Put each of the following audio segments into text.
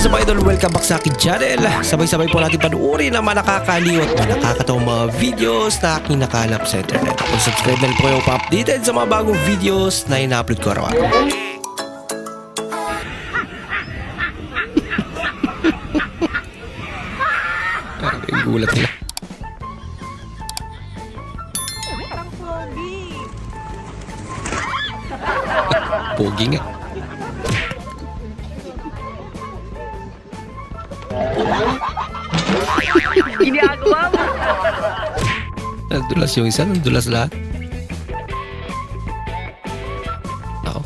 is up idol? Welcome back sa akin channel. Sabay-sabay po natin panuorin ang mga nakakaliw at mga nakakatawang mga videos na aking nakalap sa internet. Kung subscribe na po kayo pa-updated sa mga bagong videos na ina-upload ko araw-araw. Grabe, yung gulat nila. Pogi nga. Ginagawa mo. Nadulas yung isa, nadulas lahat. Ako.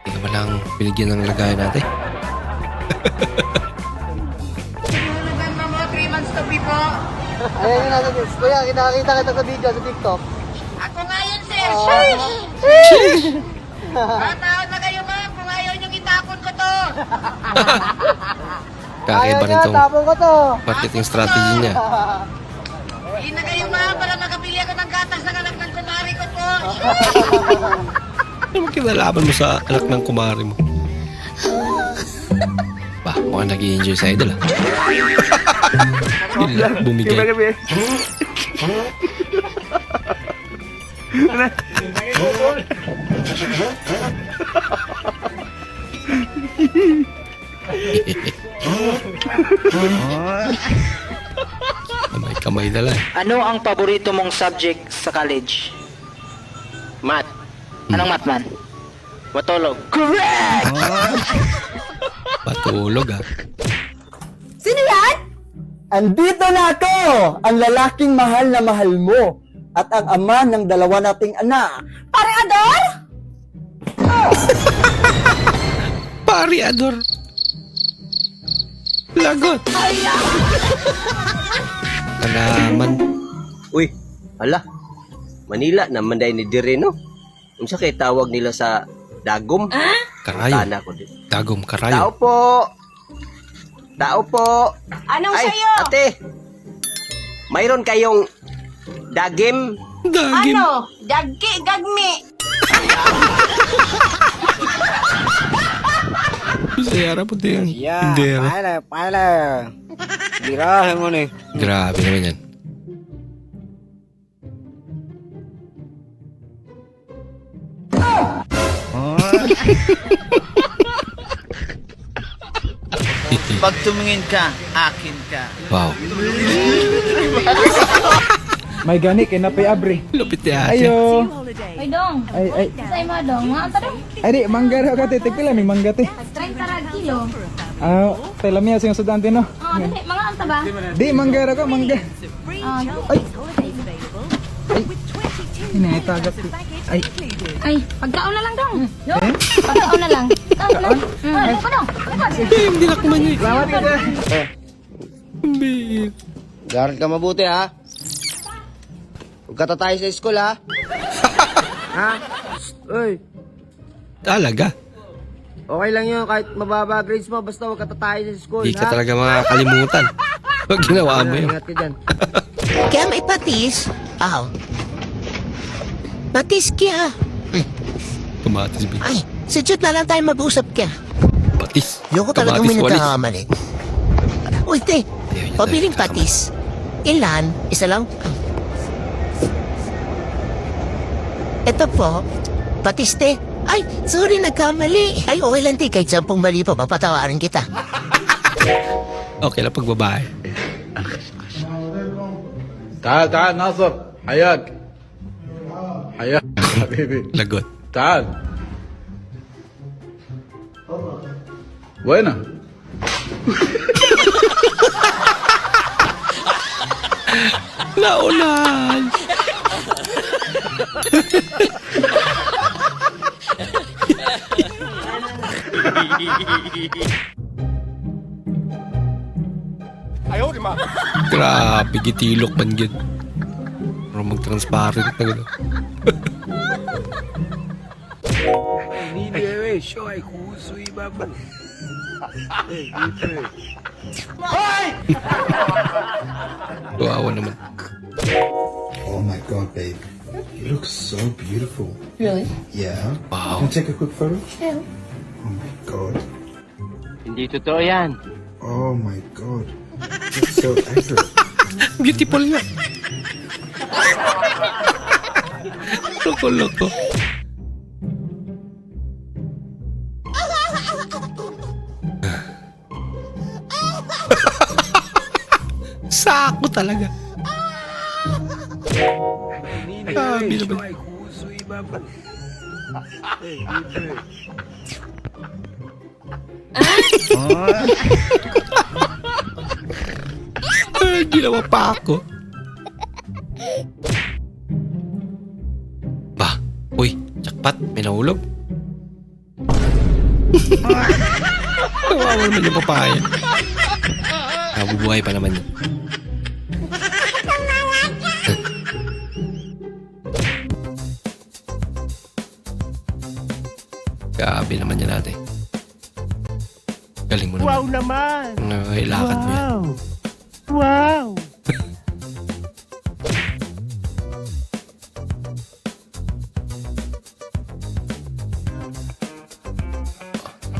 Hindi ka man lang binigyan ng lagayan natin. November mo, 3 months to be po. Ayan yung nasa. Kuya, kinakita kita sa video sa TikTok. Ako nga yun, sir. Tataon na kayo, ma'am, kung ayaw niyong itapon ko to. Kakaiba rin tong tapon ko to. marketing strategy niya. Hindi na kayo, ma'am, para makabili ako ng gatas ng anak ng kunwari ko po. Ano mo kinalaban mo sa anak ng kumari mo? Ba, mukhang nag enjoy sa idol ah. Bigla bumigay. Kamay-kamay na lang. Ano ang paborito mong subject sa college? Math. Anong math man? Matulog. Correct! Patulog ah. Andito na ako, ang lalaking mahal na mahal mo at ang ama ng dalawa nating anak. Pare Ador? Pari Ador. Lagot. Alaman. Uy, ala. Manila naman dahil ni dire no. Unsa kay tawag nila sa dagom? Karayo. Tana ko din. Dagom Tao karayo. po. Tao po. Anong Ay, sa'yo? ate. Mayroon kayong dagim? Dagim. Ano? Dagki, gagmi. Sayara po din. Hindi ah. paala, paala. Birahe mo ni. Grabe naman yan. Pag tumingin ka, akin ka. Wow. May gani kay napay abri. Lupit ni ate. Ayo. Ay dong, Ay ay say mo dong, mga anta dong, ay di mangga raw ka te pila ning mangga te. 30 rag kilo. Ah, tela miya sing sudante no. Ah, dali, mga anta ba? Di mangga raw ka mangga. Ah, Ay. Ay. Ini tagap ti. Ay. ay, pagkaon na lang dong. No? Pagkaon na lang. Ah. Mm, ano ko dong? Ano ba? Hindi lang kuman yun. Salamat ka te. Bit. Garal ka mabuti ha. Huwag ka tatay sa school ha. Ha? Uy, Talaga. okay lang yun kahit mababa grades mo basta huwag ka tatay sa school Hindi ka talaga makakalimutan. Pag ginawa mo yun. Ingat ka dyan. Kaya may patis? Aw. Patis kya. Kamatis bit. Ay, sa Diyot na lang tayo mag-usap kya. Patis. Ayoko talagang Kamatis may walis. nagkakamali. Uy, te. Ayun, yun Pabiling patis. Ilan? Isa lang? Ito po. Patis, te. Ay, sorry, nagkamali. Ay, okay lang, te. Kahit sampung mali pa, papatawarin kita. Okay lang pag babae. تعال تعال ناصر حياك حياك حبيبي Lagot. تعال وينه؟ Naulan. Grabe, gitilok man gid. Pero mag-transparent na gano'n. Kawawa naman. Oh my god, babe. You look so beautiful. Really? Yeah. Wow. Can I take a quick photo? Yeah. Oh my god. Hindi totoo yan. Oh my god. That's so accurate. Beautiful nga. Loko-loko. Sako talaga. Sabi naman. Ah, ginawa pa ako. Ba, uy, jackpot, may nahulog. Kawawa naman yung papaya. Nabubuhay pa naman yun. Grabe naman yan natin. Galing mo naman. Wow naman! Nakakilakad mo yan.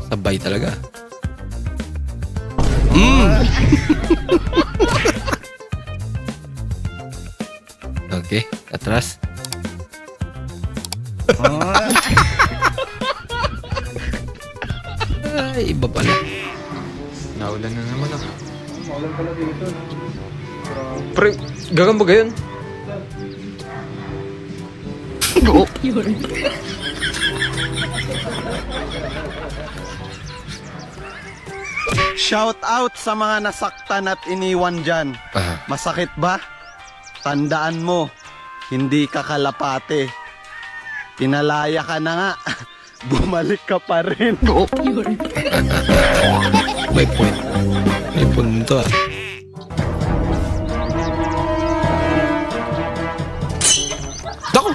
Sabay talaga. Mm. okay, atras. Ay, iba pala. Naulan na naman ah. Naulan pala dito. Pre, gagan ba gayon? Shout out sa mga nasaktan at iniwan dyan. Masakit ba? Tandaan mo, hindi ka kalapate. Pinalaya ka na nga. Bumalik ka pa rin. may point. May punto ah. Dako!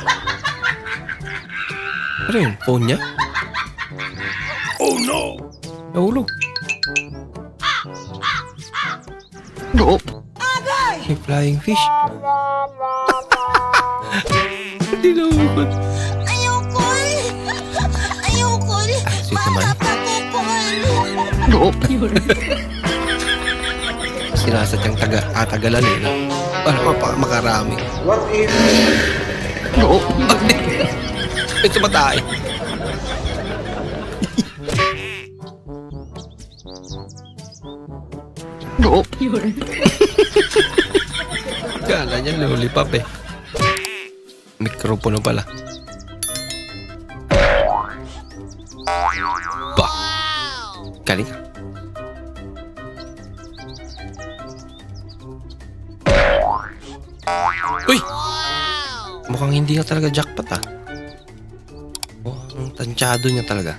Ano yun? Phone niya? Oh no! Nahulog. May flying fish. Hindi nahulog. Sinasadyang taga, ah, tagalan eh. No? Para mapa, makarami. What is... Oo. Ito matay. Oo. Kala niya lollipop eh. Mikropono pala. Ba. Galing Uy! Mukhang hindi nga talaga jackpot ah. Mukhang tansyado niya talaga.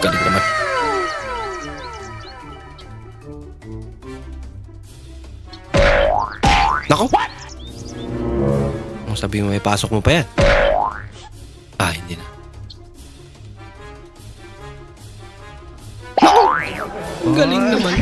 Galing naman. Nako! Kung sabi mo may pasok mo pa yan. Ah, hindi na. Ang galing naman.